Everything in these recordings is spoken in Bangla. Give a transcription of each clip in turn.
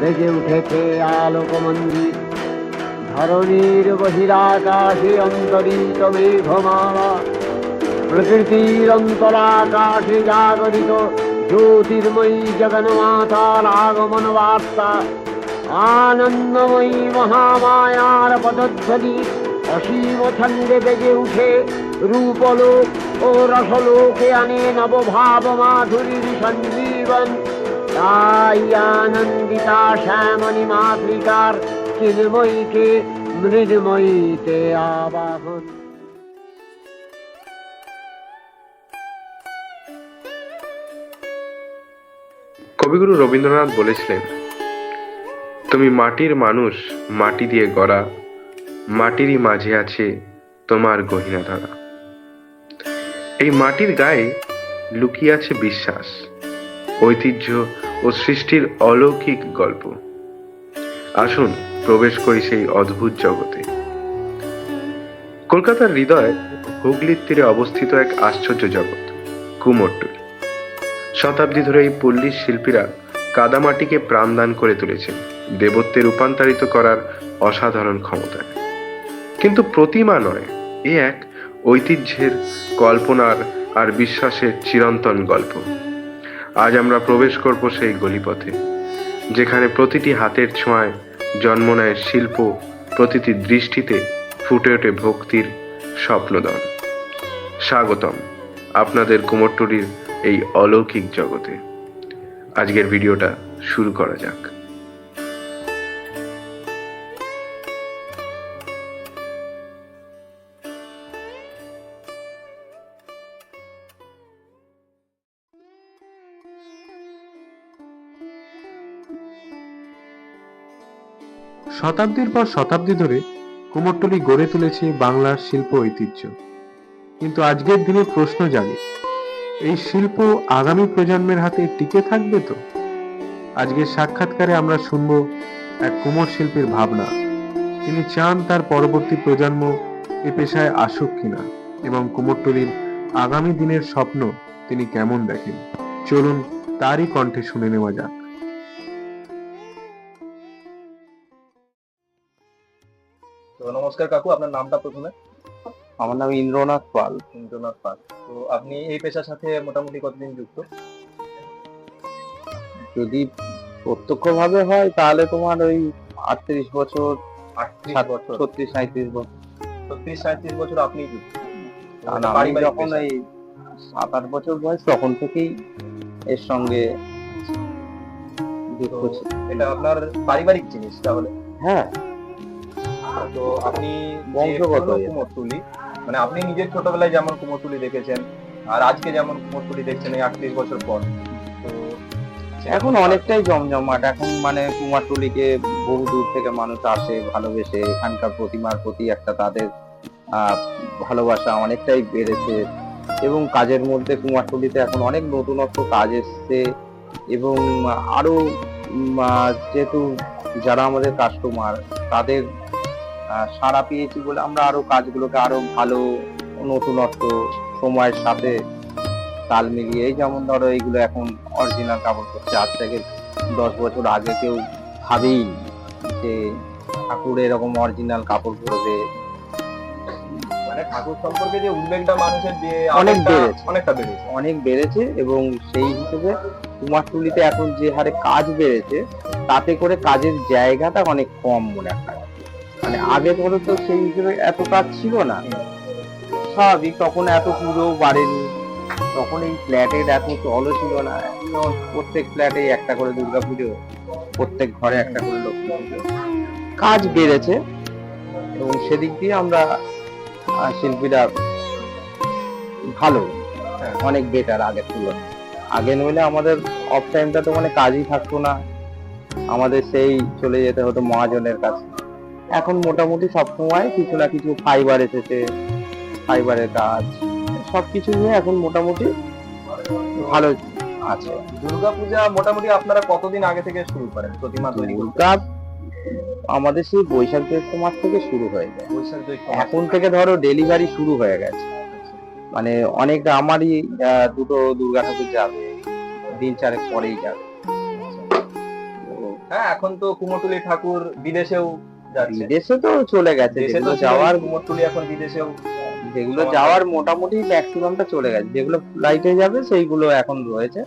বেজে উঠেছে আলোক মন্দির ধরণীর বহিরাকাশে অন্তরিত মেঘমালা, প্রকৃতির অন্তরাকাশে জাগরিত জ্যোতির্ময়ী জগন্মাতার আগমন বার্তা। আনন্দময়ী মহামায়ার পদধ্বনি অসীম ছন্দে বেজে উঠে রূপলোক ও রসলোকে আনে নবভাব মাধুরীর সঞ্জীবন। আনন্দিতা শ্যামণী মাতৃকার চিন্ময়ীকে মৃন্ময়ীতে আবাহন কবিগুরু রবীন্দ্রনাথ বলেছিলেন, তুমি মাটির মানুষ, মাটি দিয়ে গড়া, মাটিরই মাঝে আছে তোমার গহিনা ধারা এই মাটির গায়ে লুকিয়ে আছে বিশ্বাস, ঐতিহ্য ও সৃষ্টির অলৌকিক গল্প। আসুন, প্রবেশ করি সেই অদ্ভুত জগতে। কলকাতার হৃদয় হুগলির তীরে অবস্থিত এক আশ্চর্য জগৎ, কুমোরটুলি। শতাব্দী ধরে এই পল্লীর শিল্পীরা কাদামাটিকে প্রাণদান করে তুলেছেন, দেবত্বে রূপান্তরিত করার অসাধারণ ক্ষমতায়। কিন্তু প্রতিমা নয়, এ এক ঐতিহ্যের কল্পনার আর বিশ্বাসের চিরন্তন গল্প। আজ আমরা প্রবেশ করব সেই গলিপথে, যেখানে প্রতিটি হাতের ছোঁয়ায় জন্ম নেয় শিল্প, প্রতিটি দৃষ্টিতে ফুটে ওঠে ভক্তির স্বপ্নদন। স্বাগতম আপনাদের কুমোরটুলির এই অলৌকিক জগতে। আজকের ভিডিওটা শুরু করা যাক। শতাব্দীর পর শতাব্দী ধরে কুমোরটুলি গড়ে তুলেছে বাংলার শিল্প ঐতিহ্য। কিন্তু আজকের দিনে প্রশ্ন জাগে, এই শিল্প আগামী প্রজন্মের হাতে টিকে থাকবে তো? আজকের সাক্ষাৎকারে আমরা শুনব এক কুমোর শিল্পীর ভাবনা। তিনি চান তার পরবর্তী প্রজন্ম এ পেশায় আসুক কিনা এবং কুমোরটুলির আগামী দিনের স্বপ্ন তিনি কেমন দেখেন? চলুন তারই কণ্ঠে শুনে নেওয়া যাক। তো নমস্কার কাকু আপনার নামটা প্রথমে? আমার নাম ইন্দ্রনাথ পাল। ইন্দ্রনাথ পাল। তো আপনি এই পেশার সাথে মোটামুটি কতদিন যুক্ত? যদি প্রত্যক্ষভাবে হয় তাহলে তোমার ওই আটত্রিশ বছর আটত্রিশ বছর। ছত্রিশ সাঁত্রিশ বছর। ছত্রিশ সাঁত্রিশ বছর আপনি যুক্ত। পারিবারিক যখন এই সাত আট বছর বয়স তখন থেকেই এর সঙ্গে। এটা আপনার পারিবারিক জিনিস তাহলে? হ্যাঁ। তো আপনি বংশগত ইয়ে। কুমোরটুলি মানে আপনি নিজের ছোটবেলায় যেমন কুমোরটুলি দেখেছেন আর আজকে যেমন কুমোরটুলি দেখছেন এই আটত্রিশ বছর পর। তো এখন অনেকটাই জমজমাট। এখন মানে কুমারটুলিকে বহু দূর থেকে মানুষ আসে ভালোবেসে এখানকার প্রতিমার প্রতি একটা তাদের ভালোবাসা অনেকটাই বেড়েছে। এবং কাজের মধ্যে কুমারটুলিতে এখন অনেক নতুনত্ব কাজ এসছে। এবং আরও যেহেতু যারা আমাদের কাস্টমার তাদের সাড়া পেয়েছি বলে আমরা আরও কাজগুলোকে আরও ভালো নতুনত্ব সময়ের সাথে তাল মিলিয়ে যেমন ধরো এইগুলো এখন অরিজিনাল কাপড় পরছে আজ থেকে দশ বছর আগে কেউ ভাবেই যে ঠাকুর এরকম অরিজিনাল কাপড় পরবে। মানে ঠাকুর সম্পর্কে যে উদ্বেগটা মানুষের যে অনেক বেড়েছে। অনেকটা বেড়েছে। অনেক বেড়েছে এবং সেই হিসেবে কুমারটুলিতে এখন যে হারে কাজ বেড়েছে তাতে করে কাজের জায়গাটা অনেক কম মনে হয়। মানে আগে করে তো সেই হিসেবে এত কাজ ছিল না। স্বাভাবিক, তখন এত পুজো বাড়েনি। তখন এই ফ্ল্যাটের এত চলও ছিল না। প্রত্যেক ফ্ল্যাটে একটা করে দুর্গা পুজো প্রত্যেক ঘরে একটা করে লক্ষ্মী পুজো। কাজ বেড়েছে এবং সেদিক দিয়ে আমরা শিল্পীরা ভালো। অনেক বেটার আগের তুলনায়। আগে নইলে আমাদের অফ টাইমটা তো মানে কাজই থাকতো না। আমাদের সেই চলে যেতে হতো মহাজনের কাছে। এখন মোটামুটি সবসময় কিছু না কিছু ফাইবার এসেছে ফাইবারের কাজ সব কিছু নিয়ে এখন মোটামুটি ভালো আছে। দুর্গাপূজা মোটামুটি আপনারা কতদিন আগে থেকে শুরু করেন? প্রতিমা তৈরি দুর্গা আমাদের সেই বৈশাখ জ্যৈষ্ঠ মাস থেকে শুরু হয়ে যায় বৈশাখ জ্যৈষ্ঠ এখন থেকে ধরো ডেলিভারি শুরু হয়ে গেছে। মানে অনেক আমারই দুটো দুর্গা ঠাকুর যাবে দিন চারেক পরেই যাবে। হ্যাঁ এখন তো কুমোরটুলি ঠাকুর বিদেশেও বিদেশে তো চলে গেছে যেগুলো যাওয়ার কুমোরটুলি এখন বিদেশেও যেগুলো যাওয়ার মোটামুটি ম্যাক্সিমামটা চলে গেছে। যেগুলো ফ্লাইটে যাবে সেইগুলো এখন রয়েছে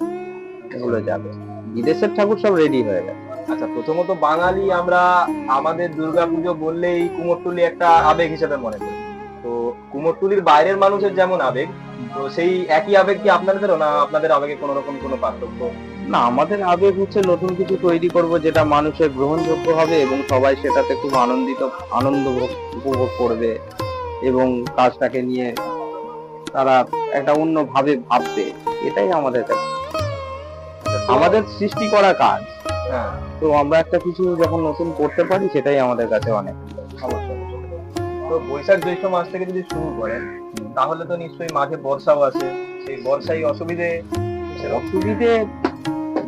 এগুলো যাবে। বিদেশের ঠাকুর সব রেডি হয়ে গেছে। আচ্ছা প্রথমত বাঙালি আমরা আমাদের দুর্গাপুজো বললেই কুমোরটুলি একটা আবেগ হিসেবে মনে করি। তো কুমোরটুলির বাইরের মানুষের যেমন আবেগ তো সেই একই আবেগ কি আপনাদেরও না আপনাদের আবেগে কোনো রকম কোনো পার্থক্য? না আমাদের আবেগ হচ্ছে নতুন কিছু তৈরি করব যেটা মানুষের গ্রহণযোগ্য হবে এবং সবাই সেটাতে খুব আনন্দিত আনন্দ উপভোগ করবে এবং কাজটাকে নিয়ে তারা একটা অন্য ভাবে ভাববে। এটাই আমাদের কাছে আমাদের সৃষ্টি করা কাজ। হ্যাঁ। তো আমরা একটা কিছু যখন নতুন করতে পারি সেটাই আমাদের কাছে অনেক। অবশ্যই তো বৈশাখ জ্যৈষ্ঠ মাস থেকে যদি শুরু করেন তাহলে তো নিশ্চয়ই মাঝে বর্ষাও আছে সেই বর্ষায় অসুবিধে? অসুবিধে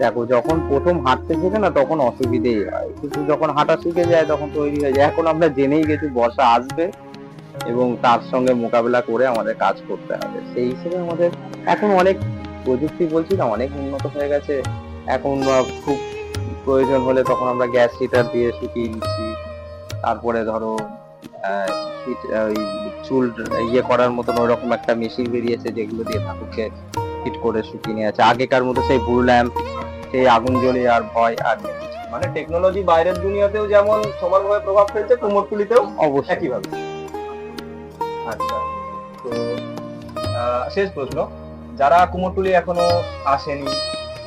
দেখো, যখন প্রথম হাঁটতে শেখে না, তখন অসুবিধেই হয়। কিন্তু যখন হাঁটা শিখে যায়, তখন তৈরি হয়ে যায়। এখন আমরা জেনেই গেছি, বর্ষা আসবে এবং তার সঙ্গে মোকাবেলা করে আমাদের কাজ করতে হবে। সেই হিসেবে আমাদের এখন অনেক প্রযুক্তি বলছি না, অনেক উন্নত হয়ে গেছে। এখন খুব প্রয়োজন হলে তখন আমরা গ্যাস হিটার দিয়ে শুকিয়ে নিচ্ছি। তারপরে ধরো চুল ইয়ে করার মতন ওরকম একটা মেশিন বেরিয়েছে যেগুলো দিয়ে ঠাকুরকে হিট করে শুকিয়ে নিয়ে আছে আগেকার মতো সেই বুল ল্যাম্প সেই আগুন জ্বলে আর ভয় আর মানে টেকনোলজি বাইরের দুনিয়াতেও যেমন সমানভাবে প্রভাব ফেলছে কুমোরটুলিতেও অবশ্যই। একইভাবে। আচ্ছা তো শেষ প্রশ্ন। যারা কুমোরটুলি এখনও আসেনি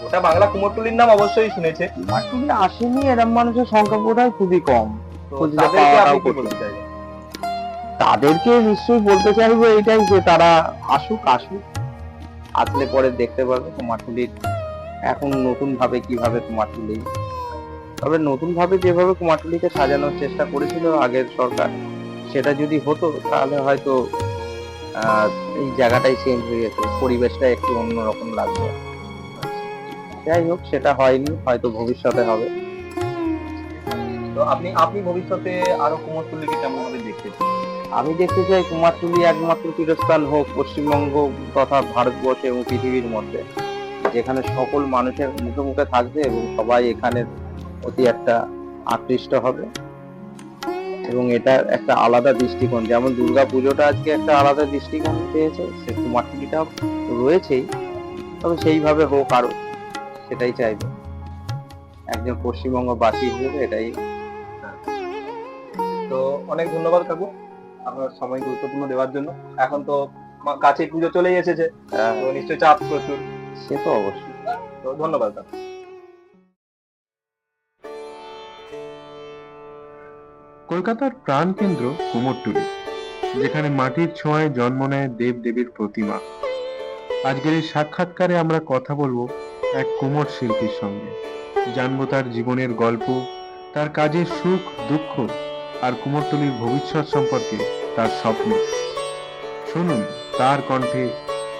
ওটা বাংলা কুমোরটুলির নাম অবশ্যই শুনেছে। মাটুলি আসেনি এরম মানুষের সংখ্যা বোধহয় খুবই কম। তাদেরকে নিশ্চয়ই বলতে চাইব এটাই যে তারা আসুক আসুক। আসলে পরে দেখতে পারবে কুমারটুলির এখন নতুন ভাবে কীভাবে কুমারটুলি তবে নতুন ভাবে যেভাবে কুমারটুলিকে সাজানোর চেষ্টা করেছিল আগের সরকার, সেটা যদি হতো, তাহলে হয়তো এই জায়গাটাই চেঞ্জ হয়ে যেত, পরিবেশটা একটু অন্যরকম লাগবে যাই হোক, সেটা হয়নি, হয়তো ভবিষ্যতে হবে। তো আপনি আপনি ভবিষ্যতে আরও কুমোরটুলিকে কেমন ভাবে দেখতে? আমি দেখতে চাই কুমারটুলি একমাত্র তীরস্থান হোক পশ্চিমবঙ্গ তথা ভারতবর্ষ এবং পৃথিবীর মধ্যে, যেখানে সকল মানুষের মুখে মুখে থাকবে এবং সবাই এখানে অতি একটা আকৃষ্ট হবে এবং এটা একটা আলাদা দৃষ্টিকোণ। যেমন দুর্গা পুজোটা আজকে একটা আলাদা দৃষ্টিকোণ পেয়েছে, সে কুমারটুলিটা রয়েছেই, তবে সেইভাবে হোক আরও সেটাই চাইবে। একজন পশ্চিমবঙ্গবাসী হিসেবে এটাই। তো অনেক ধন্যবাদ কাকু। আপনার সময় গুরুত্বপূর্ণ দেওয়ার জন্য। এখন তো কাছেই পুজো চলেই এসেছে। আহ, তো নিশ্চয়ই চাপ প্রচুর। সে তো অবশ্যই। তো ধন্যবাদ কলকাতার প্রাণকেন্দ্র কুমোরটুলি যেখানে মাটির ছোঁয়ায় জন্ম নেয় দেব দেবীর প্রতিমা। আজকের এই সাক্ষাৎকারে আমরা কথা বলব এক কুমোর শিল্পীর সঙ্গে। জানব তার জীবনের গল্প তার কাজের সুখ দুঃখ আর কুমোরটুলির ভবিষ্যৎ সম্পর্কে তার স্বপ্ন। শুনুন, তার কণ্ঠে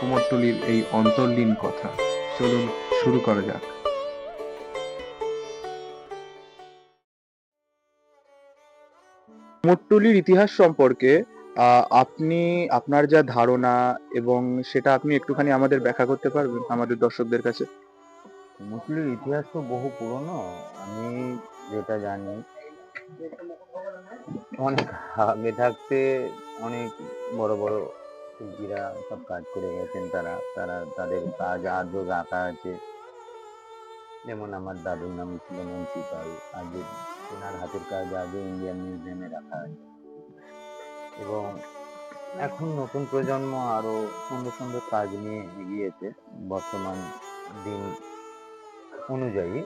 কুমোরটুলির এই অন্তর্লীন কথা। চলুন, শুরু করা যাক। কুমোরটুলির ইতিহাস সম্পর্কে আপনি, আপনার যা ধারণা এবং সেটা আপনি একটুখানি আমাদের ব্যাখ্যা করতে পারবেন, আমাদের দর্শকদের কাছে? মুসলিম ইতিহাস তো বহু পুরনো। আমি যেটা জানি অনেক আগে থাকতে অনেক বড় বড় শিল্পীরা সব কাজ করে গেছেন তারা তারা তাদের কাজ আজও রাখা আছে। যেমন আমার দাদুর নাম ছিল মুন্সি পাল আজও তেনার হাতের কাজ আজও ইন্ডিয়ান মিউজিয়ামে রাখা আছে। এবং এখন নতুন প্রজন্ম আরও সুন্দর সুন্দর কাজ নিয়ে এগিয়েছে বর্তমান দিন অনুযায়ী।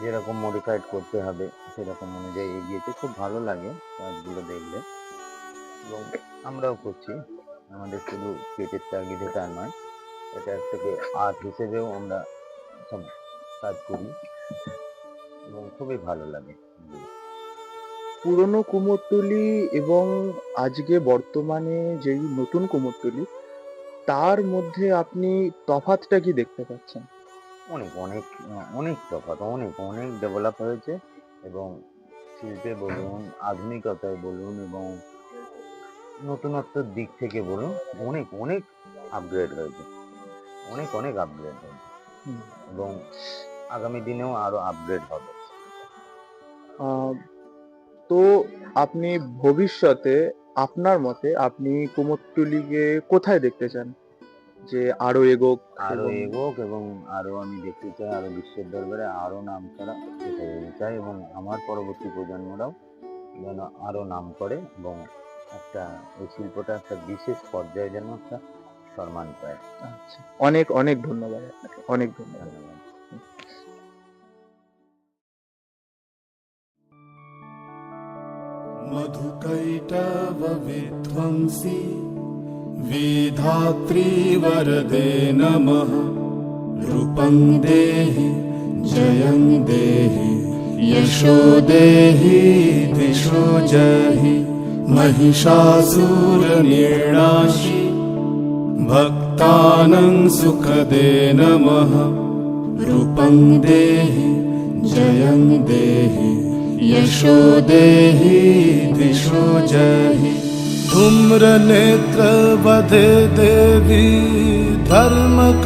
যেরকম মডিফাইড করতে হবে, সেরকম অনুযায়ী এগিয়েছে। খুব ভালো লাগে কাজগুলো দেখলে। এবং আমরাও করছি। আমাদের শুধু পেটের তাগিদে তা নয়, এটা থেকে আর্ট হিসেবেও আমরা সব কাজ করি। এবং খুবই ভালো লাগে পুরনো কুমোরটুলি এবং আজকে বর্তমানে যেই নতুন কুমোরটুলি, তার মধ্যে আপনি তফাৎটা কি দেখতে পাচ্ছেন? অনেক অনেক অনেক তফাৎ, অনেক অনেক ডেভেলপ হয়েছে এবং শিল্পে বলুন, আধুনিকতায় বলুন এবং নতুনত্বর দিক থেকে বলুন, অনেক অনেক আপগ্রেড হয়েছে। অনেক অনেক আপগ্রেড হয়েছে। এবং আগামী দিনেও আরও আপগ্রেড হবে। তো আপনি ভবিষ্যতে আপনার মতে আপনি কুমোরটুলিকে কোথায় দেখতে চান? যে আরও এগোক আরও এগোক এবং আরও আমি দেখতে চাই আরও বিশ্বের দরবারে আরও নাম করা চাই এবং আমার পরবর্তী প্রজন্মরাও যেন আরও নাম করে এবং একটা এই শিল্পটা একটা বিশেষ পর্যায়ে যেন একটা সম্মান পায়। আচ্ছা অনেক অনেক ধন্যবাদ আপনাকে অনেক ধন্যবাদ। মধুকৈটা বিধ্বংসী वेधात्रीवरदे नमः। रूपं देहि जयं देहि यशो देहि दिशो जहि महिषासुरनिर्णाशि भक्तानं सुखदे नमः। रूपं देहि जयं देहि यशो देहि दिशो जहि धूम्रनेत्रवधे देवी धर्मकामार्थदायिनी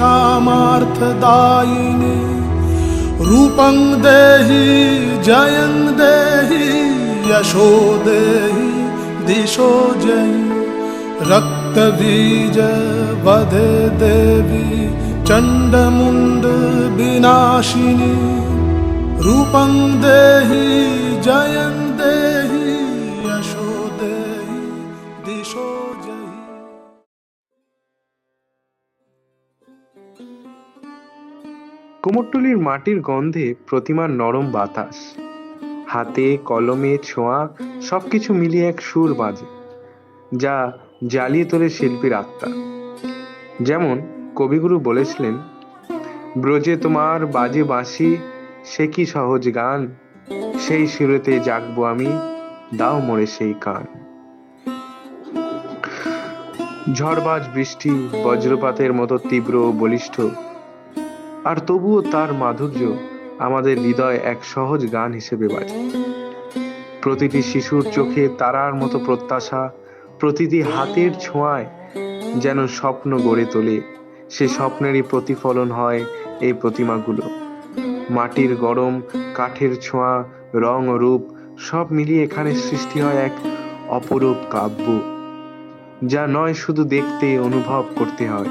रूपं देहि जयं देहि यशो देहि दिशो जयि। रक्तबीज वधे देवी चण्डमुण्डविनाशिनी रूपं देहि जयं কুমোরটুলির মাটির গন্ধে প্রতিমার নরম বাতাস। হাতে, কলমে, ছোঁয়া, সবকিছু মিলিয়ে এক সুর বাজে, যা জ্বালিয়ে তোলে শিল্পীর আত্মা। যেমন কবিগুরু বলেছিলেন, ব্রজে তোমার বাজে বাঁশি, সে কি সহজ গান? সেই সুরেতে জাগবো আমি, দাও মোরে সেই কান। ঝড়বাজ বৃষ্টি, বজ্রপাতের মতো তীব্র বলিষ্ঠ আর তবুও তার মাধুর্য আমাদের হৃদয় এক সহজ গান হিসেবে বাজে। প্রতিটি শিশুর চোখে তারার মতো প্রত্যাশা, প্রতিটি হাতের ছোঁয়ায় যেন স্বপ্ন গড়ে তোলে, সে স্বপ্নেরই প্রতিফলন হয় এই প্রতিমাগুলো। মাটির গরম, কাঠের ছোঁয়া, রং ও রূপ সব মিলিয়ে এখানে সৃষ্টি হয় এক অপরূপ কাব্য, যা নয় শুধু দেখতে, অনুভব করতে হয়।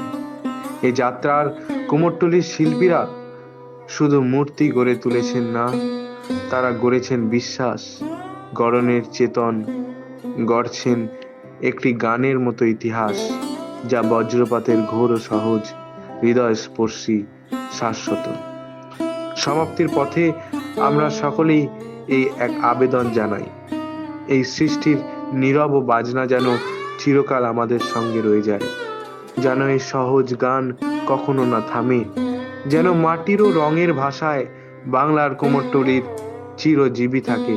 এই যাত্রার কুমোরটুলির শিল্পীরা শুধু মূর্তি গড়ে তুলেছেন না, তারা গড়েছেন বিশ্বাস, গড়নের চেতন, গড়ছেন একটি গানের মতো ইতিহাস, যা বজ্রপাতের ঘোর ও সহজ হৃদয় স্পর্শী শাশ্বত। সমাপ্তির পথে আমরা সকলেই এই এক আবেদন জানাই, এই সৃষ্টির নীরব ও বাজনা যেন চিরকাল আমাদের সঙ্গে রয়ে যায়, যেন এই সহজ গান কখনো না থামে, যেন মাটিরও রঙের ভাষায় বাংলার কোমরটুলির চিরজীবী থাকে।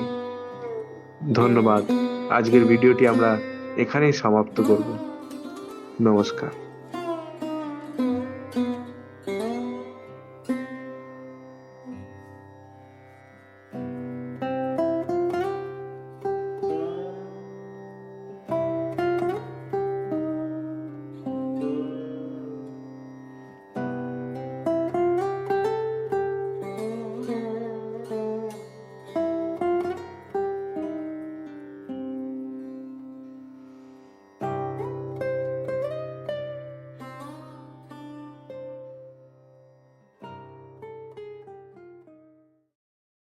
ধন্যবাদ। আজকের ভিডিওটি আমরা এখানেই সমাপ্ত করব। নমস্কার।